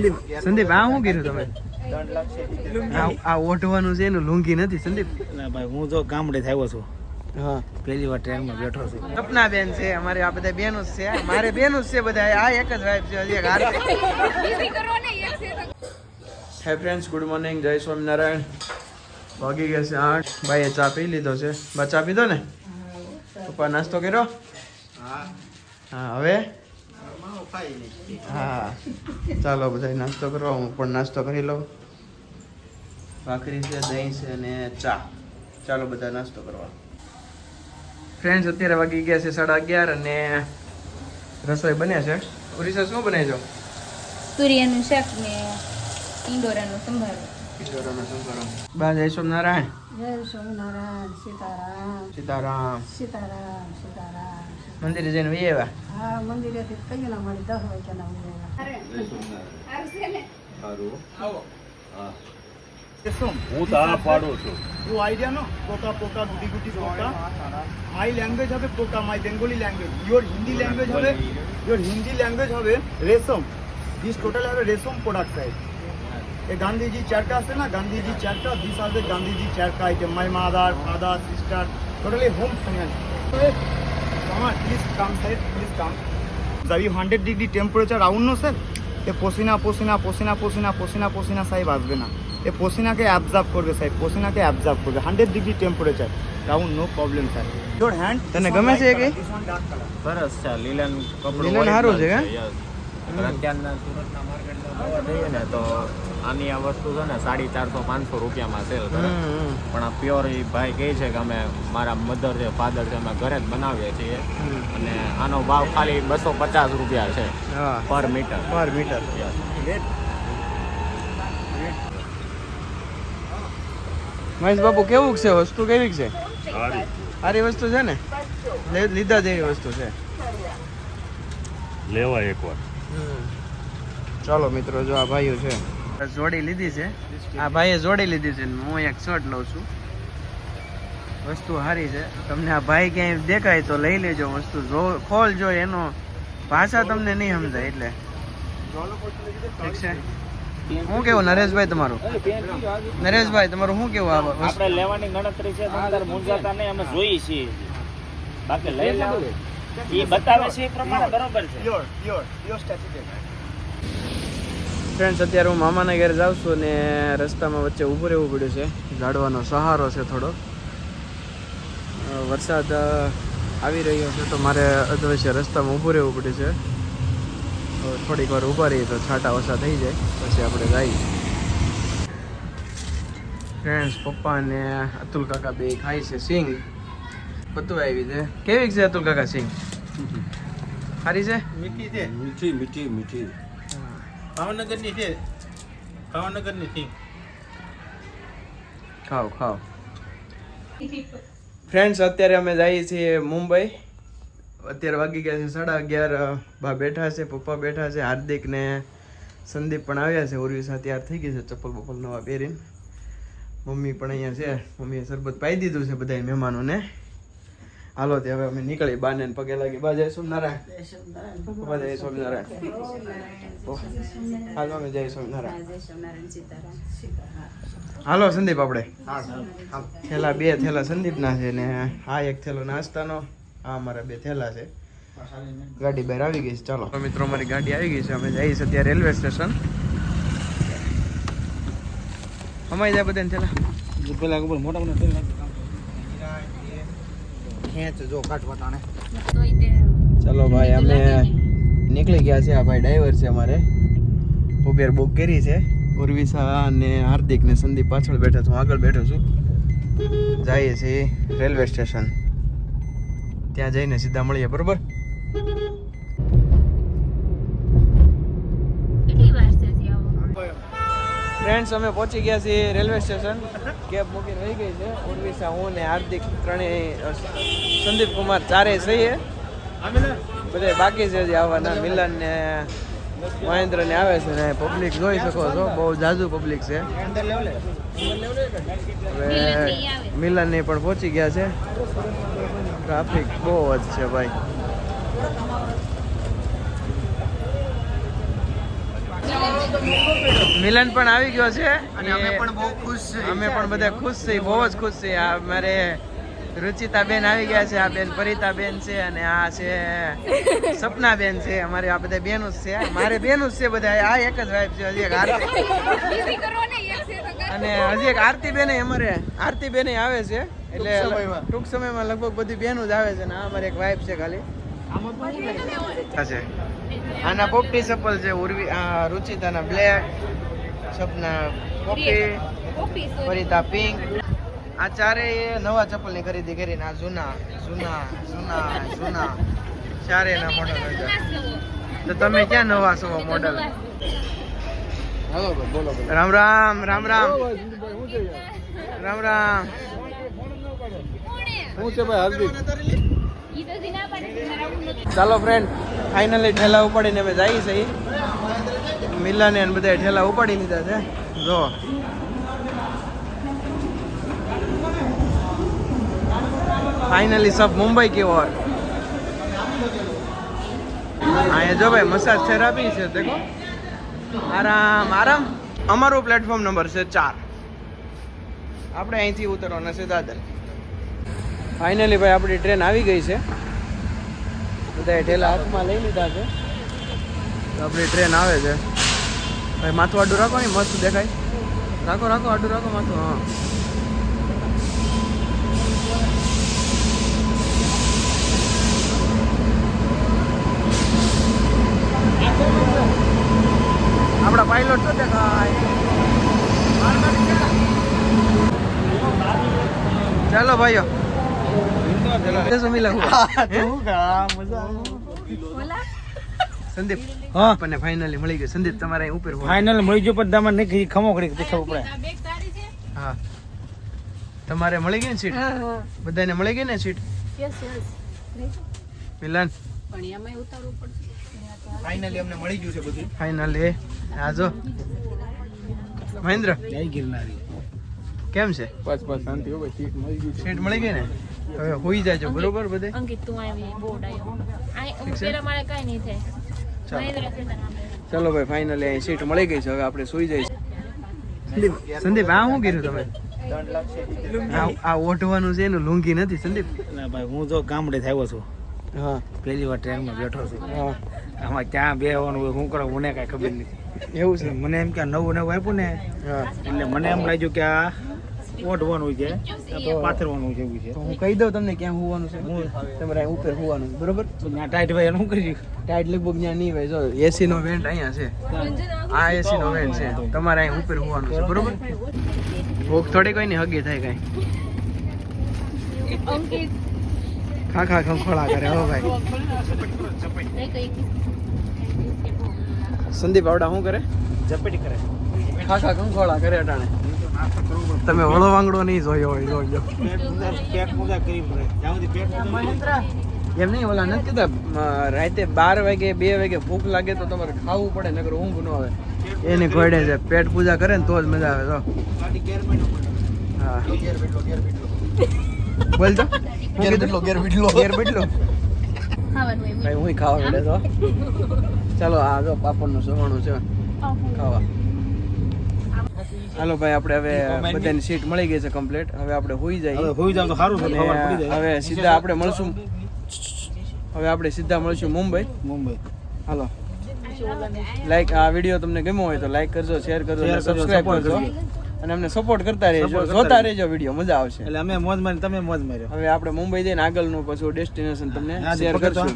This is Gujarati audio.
સંદીપ સંદીપ આ શું કર્યું તમે? આ આ ઓઢવાનું છે એનું લુંગી નથી સંદીપ? ના ભાઈ હું જો ગામડે આવ્યો છું. હા. પહેલી વાર ટ્રેનમાં બેઠો છું. સપના બેન છે અમારે આ બધા બેનો જ છે. મારે બેનો જ છે બધા આ એક જ વાઇફ છે હજી એક હારે. હે ફ્રેન્ડ્સ ગુડ મોર્નિંગ જય સ્વામિનારાયણ ભાગી ગયા છે આઠ. ભાઈએ ચા પી લીધો છે. બા ચા પીધો ને? પપ્પા નાસ્તો કર્યો? હા. હા હવે? હા. ચાલો બધા નાસ્તો કરવા હું પણ નાસ્તો કરી લઉં. ભાખરી છે દહીં છે અને ચા. ચાલો બધા નાસ્તો કરવા ફ્રેન્ડ્સ અત્યારે વાગી ગયા છે સાડા અગિયાર અને રસોઈ બને છે. ઓરિસા શું બનાવી છો? સૂર્યનું શાક ને ઈંડોરાનું સંભારો. બા જય સ્વામિનારાયણ જય સ્વામિનારાયણ સીતારામ સીતારામ સીતારામ સીતારામ મંદિરે જઈને વહી આવ્યા હા મંદિરેથી કઈ ના મળી દસ વાગ્યાના ઉમેરા હું તો આ પાડું છું તું આઈડિયા નો પોકા પોકા ગુટી ગુટી પોકા માય ল্যাঙ্গুয়েজ হবে পোকা my Bengali language your Hindi language হবে ইয়োর হিন্দি ল্যাঙ্গুয়েজ হবে রেশম দিস টোটাল হবে রেশম প্রোডাক্ট সাইড ये गांधी जी चरखा से ना Gandhi ji charkha this are the Gandhi ji charkha item my mother father sister totally home finance please come sir please come जब you hundred degree temperature round no sir এ পসিনা পসিনা পসিনা পসিনা পসিনা পসিনা সাহেব আসবে না এ পসিনাকে অ্যাবজার্ভ করবে সাহেব পসিনাকে অ্যাবজার্ভ করবে hundred degree temperature round no problem sir your hand તને ગમે છે કે બરસ ચા લીલન કપડું લીલન હારું છે કે yes. પણ અત્યારના સુરતના માર્કેટમાં જઈએ ને તો આની આ વસ્તુ છે ને સાડી ચારસો પાંચસો રૂપિયામાં સેલ કરે. હમ, પણ આ પ્યોર એ ભાઈ કહે છે કે અમે મારા મધર છે ફાધર છે અમે ઘરે જ બનાવીએ છીએ. અને આનો ભાવ ખાલી બસો પચાસ રૂપિયા છે પર મીટર. પર મીટર. મહેશ બાપુ કેવું છે? વસ્તુ કેવી છે? સારી. વસ્તુ છે ને? લે- લીધા જેવી વસ્તુ છે. લેવા એકવાર. ચાલો મિત્રો જો આ ભાઈઓ છે. જોડી લીધી છે. આ ભાઈએ જોડી લીધી છે ને હું એક શર્ટ લઉં છું. વસ્તુ સારી છે. તમને આ ભાઈ ક્યાંય દેખાય તો લઈ લેજો વસ્તુ. જો ખોલજો એનો ભાષા તમને નહીં સમજાય એટલે. ઠીક છે. શું કેવું નરેશભાઈ તમારું? નરેશભાઈ તમારું શું કેવું આ વસ્તુ? આપણે લેવાની ગણતરી છે નહીં અમે જોઈએ છીએ. બાકી લઈ લેવો. એ બતાવે છે એ પ્રમાણે બરોબર છે. યોર યોર યોર ફ્રેન્ડ્સ અત્યારે હું મામાના ઘરે જાઉં છું ને રસ્તામાં વચ્ચે ઊભું રહેવું પડ્યું છે. ઝાડવાનો સહારો છે થોડો. વરસાદ આવી રહ્યો છે તો મારે અધવશ્ય રસ્તામાં ઊભું રહેવું પડ્યું છે. થોડીક વાર ઊભા રહીએ તો છાંટા ઓછા થઈ જાય. પછી આપણે જઈએ. ફ્રેન્ડ્સ પપ્પા અને અતુલ કાકા બે ખાય છે સિંગ. બધું આવી છે. કેવી છે અતુલ કાકા સિંગ સારી છે? મીઠી છે. મીઠી મીઠી મીઠી. ભાવનગરની છે. ભાવનગરની છે. ખાઓ ખાઓ. ફ્રેન્ડ્સ અત્યારે અમે જઈએ છીએ મુંબઈ. અત્યારે વાગી ગયા છે સાડા અગિયાર. બા બેઠા છે પપ્પા બેઠા છે હાર્દિક ને સંદીપ પણ આવ્યા છે. ઉર્વિશા તૈયાર થઈ ગઈ છે ચપ્પલ બપ્પલ નવા પહેરીને. મમ્મી પણ અહીંયા છે. મમ્મીએ શરબત પાઈ દીધું છે બધા મહેમાનોને. હાલો તે હવે અમે નીકળી બાને પગે લાગી. બા જય સ્વામિનારાયણ. પપ્પા જય સ્વામિનારાયણ. હાલો અમે જય સ્વામિનારાયણ. હાલો સંદીપ આપણે. થેલા બે થેલા સંદીપના છે ને આ એક થેલો નાસ્તાનો આ અમારા બે થેલા છે. ગાડી બહાર આવી ગઈ છે. ચાલો. મિત્રો અમારી ગાડી આવી ગઈ છે. અમે જઈએ છીએ ત્યાં રેલવે સ્ટેશન. અમારી જાય બધાને થેલા. પેલા ઉપર મોટા મોટા ખેંચ જો તોય ચલો ભાઈ અમે નીકળી ગયા છે આ ભાઈ ડ્રાઈવર છે અમારે. ઉબેર બુક કરી છે. ઉર્વિશા અને હાર્દિક ને સંદીપ પાછળ બેઠા છું. આગળ બેઠો છું. જઈએ છીએ રેલવે સ્ટેશન. ત્યાં જઈને સીધા મળીએ બરોબર કેટલી વાર છે હજી આવો ફ્રેન્ડ્સ અમે પહોંચી ગયા છીએ રેલવે સ્ટેશન. કેબ મૂકી રહી ગઈ છે. ઉર્વિશા, હું ને હાર્દિક ત્રણેય સંદીપ કુમાર ચારે છીએ. બધે બાકી છે હજી આવવાના. મિલન ને મહેન્દ્ર ને આવે છે ને પબ્લિક જોઈ શકો છો. બહુ જાજુ પબ્લિક છે. હવે મિલન ને પણ પહોંચી ગયા છે. ટ્રાફિક બહુ જ છે ભાઈ. મિલન પણ આવી ગયો છે. અને અમે પણ બહુ ખુશ છીએ. અમે પણ બધા ખુશ છીએ બહુ જ ખુશ છીએ. આ મારે રુચિતા બેન આવી ગયા છે આ બેન પરિતા બેન છે અને આ છે સપના બેન છે. અમારે આ બધા બેનો જ છે. મારે બેનો જ છે બધા. આ એક જ વાઈફ છે હજી એક આરતી. અને હજી એક આરતી બેન અમારે આરતી બેન આવે છે. એટલે ટૂંક સમયમાં. લગભગ બધી બેનો જ આવે છે ને આ અમારે એક વાઈફ છે ખાલી. છે. આના પોપટી ચપ્પલ છે ઉર્વી આ રુચિતાના બ્લેક સપના પોપટી પરિતા પિંક આ ચારેય નવા ચપ્પલની ખરીદી કરીને આ જૂના જૂના જૂના જૂના ચારેયના મોડલ છે? તો તમે ક્યાં નવા છો મોડલ રામ રામ રામ રામ. રામ રામ. ઈ તો ભાઈ પાડે ચાલો ફ્રેન્ડ ફાઇનલી ઠેલા ઉપાડીને અમે જઈએ છીએ. મિલાને બધા ઠેલા ઉપાડી લીધા છે. જો. ફાઇનલી સબ મુંબઈ કેવો અહીંયા જો ભાઈ મસાજ થેરાપી છે, દેખો. આરામ આરામ. અમારો પ્લેટફોર્મ નંબર છે ચાર. આપણે અહીંથી ઉતરવાના છે દાદર ફાઇનલી ભાઈ આપણી ટ્રેન આવી ગઈ છે. બધા ઠેલા હાથમાં લઈ લીધા છે. તો આપણી ટ્રેન આવે છે. ભાઈ, માથું આડું રાખો ને, મસ્ત દેખાય. રાખો રાખો, આડું રાખો માથું, હા. આપણા પાયલોટ તો દેખાય? ચાલો ભાઈઓ. સંદીપ હા. આપણને ફાઇનલી મળી ગયો. સંદીપ તમારે અહીં ઉપર ફાઇનલ મળી ગયો પણ તમારે નહીં ખમો કરી પૂછવું પડે હા. તમારે મળી ગઈ ને સીટ? બધાને મળી ગઈ ને સીટ? મિલન? ફાઇનલી અમને મળી ગયું છે બધું. ફાઇનલી આ જો મહેન્દ્ર? જય ગિરનારી. કેમ છે? બસ બસ શાંતિ હો સીટ મળી ગઈ સીટ મળી ગઈ ને? હવે હોઈ જાજો બરોબર બધે? અંકિત તું આવી બોર્ડ આવ્યો આ પેલા મારે કઈ નહીં થાય. ચાલો. ભાઈ ફાઇનલી અહીં સીટ મળી ગઈ છે. હવે આપણે સુઈ જઈશું. સંદીપ સંદીપ આ શું કર્યું તમે? આ ઓઢવાનું છે એનું લુંગી નથી સંદીપ? ના ભાઈ હું તો ગામડે આવ્યો છું. હા. પહેલી વાર ટ્રેનમાં બેઠો છું. હા. આમાં ક્યાં બેહવાનું હોય શું કરો મને કાંઈ ખબર નથી. એવું છે? મને એમ કે નવું નવું આપ્યું ને હા. એટલે મને એમ લાગ્યું કે આ ઓઢવાનું છે આ તો પાથરવાનું છે એવું છે. હું કહી દઉં તમને ક્યાં હોવાનું છે તમારે અહીં ઉપર હોવાનું છે બરોબર? ટાઈટ ભાઈ એનું શું કરી ટાઈટ લગભગ ત્યાં નહીં ભાઈ જો એસી નો વેન્ટ અહીંયા છે. આ એસી નો વેન્ટ છે. તમારે અહીં ઉપર હોવાનું છે બરોબર? ભૂખ થોડી કોઈ નહીં હગી થાય કઈ. અંકિત ખા ખા ખંખોળા કરે હો ભાઈ. સંદીપ આવડા શું કરે? ઝપેટી કરે. ખા ખા ખંખોળા કરે અટાણે. તમે વળો વાંગડો નહીં જોયો હોય જોજો પેટ પૂજા પેટ પૂજા કરી પડે જ્યાં સુધી પેટ પૂજા એમ નહીં ઓલા નથી કીધા રાતે બાર વાગે બે વાગે ભૂખ લાગે તો તમારે ખાવું પડે નકર ઊંઘ ન આવે. એની ઘોડે છે પેટ પૂજા કરે ને તો જ મજા આવે તો હા. બોલ તો. ઘેર બેઠલો ઘેર બેઠલો. ઘેર બેઠલો. ખાવાનું હોય ભાઈ હું ખાવા મળે તો. ચાલો આ જો પાપડનું સવાણું છે. ખાવા. હાલો ભાઈ આપણે હવે બધાની સીટ મળી ગઈ છે કમ્પ્લીટ હવે આપણે હોઈ હવે જઈએ હોઈ જાવ તો સારું છે ખબર પડી જાય. હવે સીધા આપણે મળશું. હવે આપણે સીધા મળશું મુંબઈ. મુંબઈ. હાલો. લાઈક આ વીડિયો તમને ગમ્યો હોય તો લાઈક કરજો શેર કરજો અને સબસ્ક્રાઇબ કરજો. અને અમને સપોર્ટ કરતા રહેજો જોતા રહેજો. વીડિયો મજા આવશે. એટલે અમે મોજ મારી તમે મોજ માર્યો. હવે આપણે મુંબઈ જઈને આગળનું પછી ડેસ્ટિનેશન તમને શેર. કરશું.